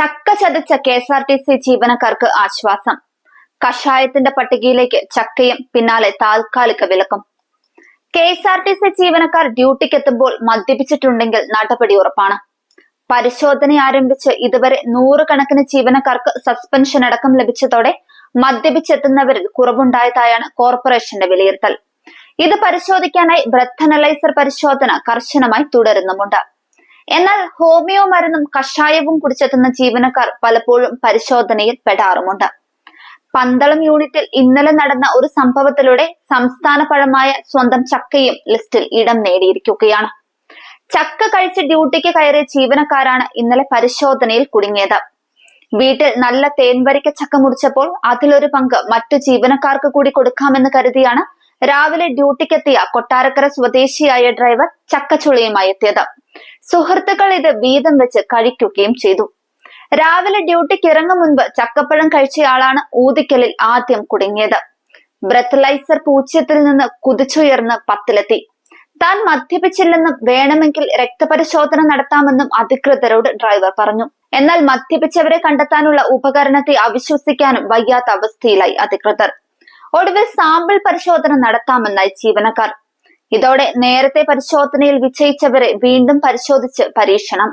ചക്ക ചതച്ച K S R T C ജീവനക്കാർക്ക് ആശ്വാസം. കഷായത്തിന്റെ പട്ടികയിലേക്ക് ചക്കയും പിന്നാലെ താൽക്കാലിക വിലക്കും. K S R T C ജീവനക്കാർ ഡ്യൂട്ടിക്ക് എത്തുമ്പോൾ മദ്യപിച്ചിട്ടുണ്ടെങ്കിൽ നടപടി ഉറപ്പാണ്. പരിശോധന ആരംഭിച്ച് ഇതുവരെ നൂറുകണക്കിന് ജീവനക്കാർക്ക് സസ്പെൻഷൻ അടക്കം ലഭിച്ചതോടെ മദ്യപിച്ചെത്തുന്നവരിൽ കുറവുണ്ടായതായാണ് കോർപ്പറേഷന്റെ വിലയിരുത്തൽ. ഇത് പരിശോധിക്കാനായി ബ്രത്ത് അനലൈസർ പരിശോധന കർശനമായി തുടരുന്നുമുണ്ട്. എന്നാൽ ഹോമിയോ മരുന്നും കഷായവും കുടിച്ചെത്തുന്ന ജീവനക്കാർ പലപ്പോഴും പരിശോധനയിൽ പെടാറുമുണ്ട്. പന്തളം യൂണിറ്റിൽ ഇന്നലെ നടന്ന ഒരു സംഭവത്തിലൂടെ സംസ്ഥാന പഴമായ സ്വന്തം ചക്കയും ലിസ്റ്റിൽ ഇടം നേടിയിരിക്കുകയാണ്. ചക്ക കഴിച്ച് ഡ്യൂട്ടിക്ക് കയറിയ ജീവനക്കാരാണ് ഇന്നലെ പരിശോധനയിൽ കുടുങ്ങിയത്. വീട്ടിൽ നല്ല തേൻവരിക്ക ചക്ക മുറിച്ചപ്പോൾ അതിലൊരു പങ്ക് മറ്റു ജീവനക്കാർക്ക് കൂടി കൊടുക്കാമെന്ന് കരുതിയാണ് രാവിലെ ഡ്യൂട്ടിക്കെത്തിയ കൊട്ടാരക്കര സ്വദേശിയായ ഡ്രൈവർ ചക്കച്ചുളിയുമായി എത്തിയത്. സുഹൃത്തുക്കൾ ഇത് വീതം വെച്ച് കഴിക്കുകയും ചെയ്തു. രാവിലെ ഡ്യൂട്ടിക്ക് ഇറങ്ങും മുൻപ് ചക്കപ്പഴം കഴിച്ചയാളാണ് ഊതിക്കലിൽ ആദ്യം കുടുങ്ങിയത്. ബ്രത്തലൈസർ പൂച്ചത്തിൽ നിന്ന് കുതിച്ചുയർന്ന് പത്തിലെത്തി. താൻ മദ്യപിച്ചില്ലെന്നും വേണമെങ്കിൽ രക്തപരിശോധന നടത്താമെന്നും അധികൃതരോട് ഡ്രൈവർ പറഞ്ഞു. എന്നാൽ മദ്യപിച്ചവരെ കണ്ടെത്താനുള്ള ഉപകരണത്തെ അവിശ്വസിക്കാനും വയ്യാത്ത അവസ്ഥയിലായി അധികൃതർ. ഒടുവിൽ സാമ്പിൾ പരിശോധന നടത്താമെന്നായി ജീവനക്കാർ. ഇതോടെ നേരത്തെ പരിശോധനയിൽ വിജയിച്ചവരെ വീണ്ടും പരിശോധിച്ച് പരീക്ഷണം.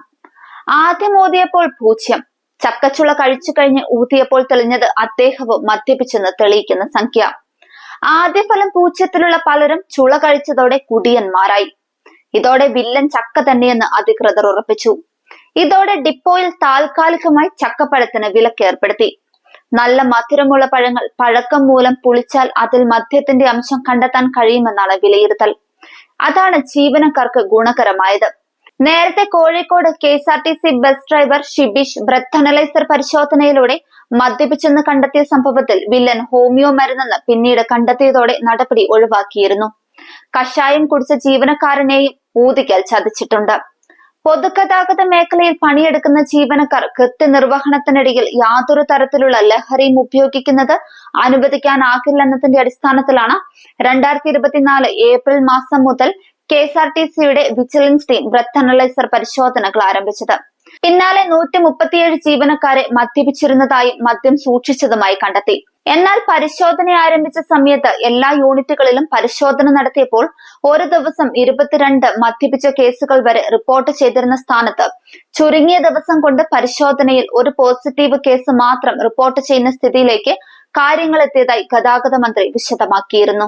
ആദ്യം ഊതിയപ്പോൾ പൂജ്യം. ചക്കച്ചുള കഴിച്ചു കഴിഞ്ഞ് ഊതിയപ്പോൾ തെളിഞ്ഞത് അദ്ദേഹവും മദ്യപിച്ചെന്ന് തെളിയിക്കുന്ന സംഖ്യ. ആദ്യ ഫലം പൂജ്യത്തിലുള്ള പലരും ചുള കഴിച്ചതോടെ കുടിയന്മാരായി. ഇതോടെ വില്ലൻ ചക്ക തന്നെയെന്ന് അധികൃതർ ഉറപ്പിച്ചു. ഇതോടെ ഡിപ്പോയിൽ താൽക്കാലികമായി ചക്കപ്പഴത്തിന് വിലക്കേർപ്പെടുത്തി നല്ല മധുരമുള്ള പഴങ്ങൾ പഴക്കം മൂലം പുളിച്ചാൽ അതിൽ മദ്യത്തിന്റെ അംശം കണ്ടെത്താൻ കഴിയുമെന്നാണ് വിലയിരുത്തൽ. അതാണ് ജീവനക്കാർക്ക് ഗുണകരമായത്. നേരത്തെ Kozhikode K S R T C bus driver Shibish breath analyser പരിശോധനയിലൂടെ മദ്യപിച്ചെന്ന് കണ്ടെത്തിയ സംഭവത്തിൽ വില്ലൻ ഹോമിയോ മരുന്നെന്ന് പിന്നീട് കണ്ടെത്തിയതോടെ നടപടി ഒഴിവാക്കിയിരുന്നു. കഷായം കുടിച്ച ജീവനക്കാരനെയും ഊതിക്കൽ ചതിച്ചിട്ടുണ്ട്. പൊതുഗതാഗത മേഖലയിൽ പണിയെടുക്കുന്ന ജീവനക്കാർ കൃത്യനിർവഹണത്തിനിടയിൽ യാതൊരു തരത്തിലുള്ള ലഹരിയും ഉപയോഗിക്കുന്നത് അനുവദിക്കാനാകില്ലെന്നതിന്റെ അടിസ്ഥാനത്തിലാണ് രണ്ടായിരത്തി ഇരുപത്തിനാല് ഏപ്രിൽ മാസം മുതൽ കെ എസ് ആർ ടി സിയുടെ വിജിലൻസ് ടീം ബ്രത്ത് അനലൈസർ പരിശോധനകൾ ആരംഭിച്ചത്. പിന്നാലെ നൂറ്റി മുപ്പത്തിയേഴ് ജീവനക്കാരെ മദ്യപിച്ചിരുന്നതായും മദ്യം സൂക്ഷിച്ചതുമായി കണ്ടെത്തി. എന്നാൽ പരിശോധന ആരംഭിച്ച സമയത്ത് എല്ലാ യൂണിറ്റുകളിലും പരിശോധന നടത്തിയപ്പോൾ ഒരു ദിവസം ഇരുപത്തിരണ്ട് മദ്യപിച്ച കേസുകൾ വരെ റിപ്പോർട്ട് ചെയ്തിരുന്ന സ്ഥാനത്ത് ചുരുങ്ങിയ ദിവസം കൊണ്ട് പരിശോധനയിൽ ഒരു പോസിറ്റീവ് കേസ് മാത്രം റിപ്പോർട്ട് ചെയ്യുന്ന സ്ഥിതിയിലേക്ക് കാര്യങ്ങൾ എത്തിയതായി ഗതാഗത മന്ത്രി വിശദമാക്കിയിരുന്നു.